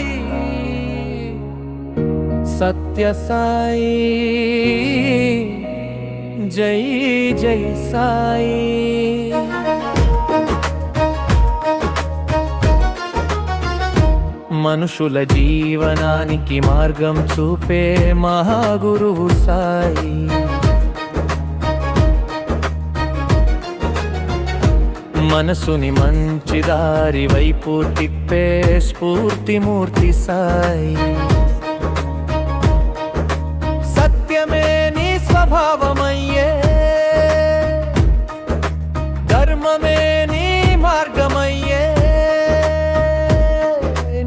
సాయి సత్య సాయి జై జై సాయి. మనుషుల జీవనానికి మార్గం చూపే మహాగురువు సాయి. మనసుని మంచి దారి వైపు తిప్పే స్ఫూర్తిమూర్తి సాయి. సత్యమే నీ స్వభావమయ్యే. ధర్మమే నీ మార్గమయ్యే.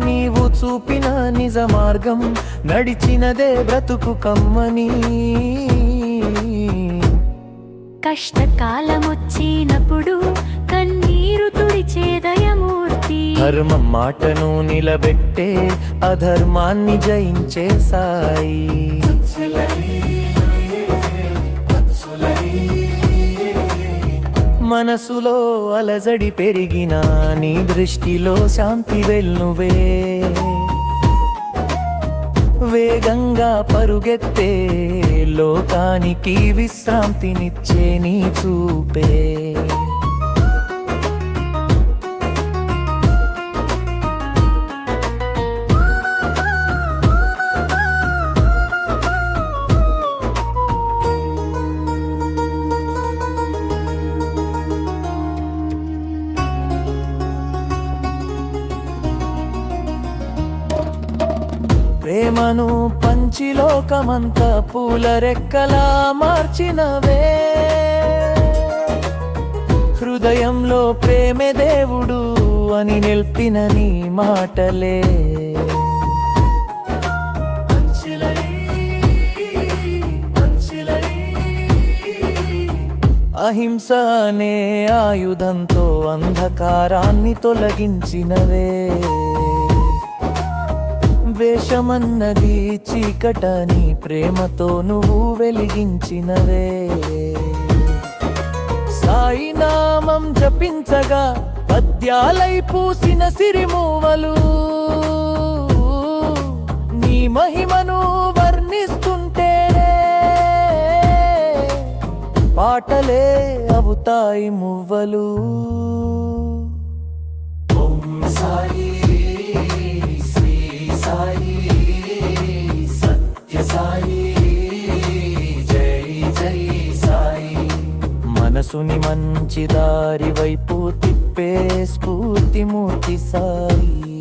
నీవు చూపిన నిజ మార్గం నడిచినదే బ్రతుకు కమ్మని. కష్టకాలమొచ్చినప్పుడు దయమూర్తి ధర్మం మాటను నిలబెట్టే అధర్మాన్ని జయించే సాయి. మనసులో అలజడి పెరిగిన నీ దృష్టిలో శాంతి వెల్నువే వేగంగా పరుగెత్తే లోకానికి విశ్రాంతినిచ్చే నీ చూపే. ప్రేమను పంచిలోకమంత పూల రెక్కలా మార్చినవే. హృదయంలో ప్రేమే దేవుడు అని నిలిపిన నీ మాటలే. అహింస అనే ఆయుధంతో అంధకారాన్ని తొలగించినవే. వేషమన్నది చీకటని ప్రేమతో నువ్వు వెలిగించినవే. సాయి నామం జపించగా పద్యాలై పూసిన సిరిమూవలు. నీ మహిమను వర్ణిస్తుంటేనే పాటలే అవుతాయి మువ్వలు ఓం సాయి మనసుని మంచి దారి వైపు తిప్పే స్ఫూర్తిమూర్తి సాయి.